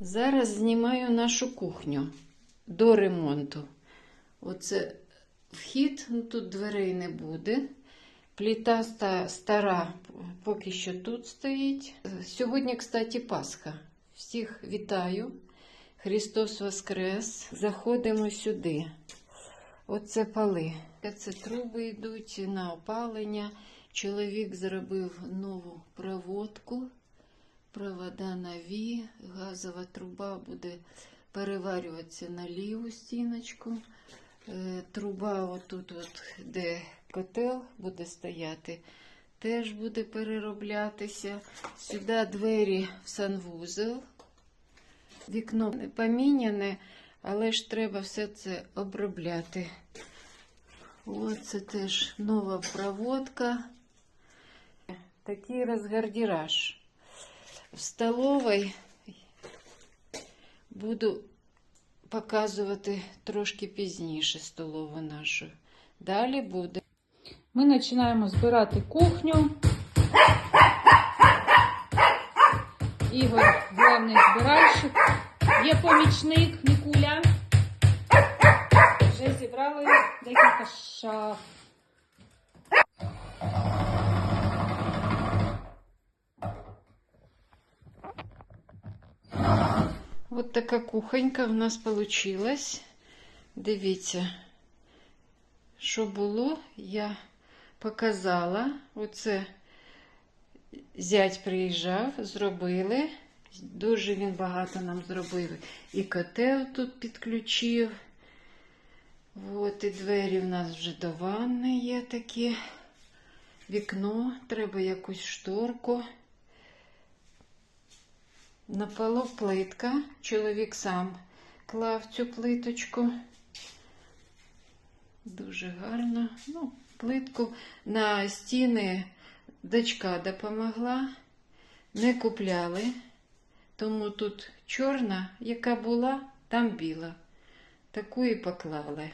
Зараз знімаю нашу кухню до ремонту. Оце вхід, ну тут дверей не буде. Пліта стара поки що тут стоїть. Сьогодні, кстати, Пасха. Всіх вітаю. Христос Воскрес. Заходимо сюди. Оце пали. Це труби йдуть на опалення. Чоловік зробив нову. Провода нові, газова труба буде переварюватися на ліву стіночку. Е, Труба отут, от, де котел буде стояти, теж буде перероблятися. Сюди двері в санвузел. Вікно не поміняне, але ж треба все це обробляти. Оце теж нова проводка. Такий розгардіраж. В столовій буду показувати трошки пізніше столову нашу. Далі буде. Ми починаємо збирати кухню. Ігор головний збиральщик. Є помічник Нікуля. Вже зібрали декілька шаф. От така кухонька в нас вийшла. Дивіться, що було, я показала. Оце зять приїжджав, зробили. Дуже він багато нам зробив. І котел тут підключив. От і двері в нас вже до ванни є такі. Вікно, треба якусь шторку. На полу плитка. Чоловік сам клав цю плиточку. Дуже гарно. Ну, плитку на стіни дочка допомогла. Не купляли. Тому тут чорна, яка була, там біла. Таку і поклали.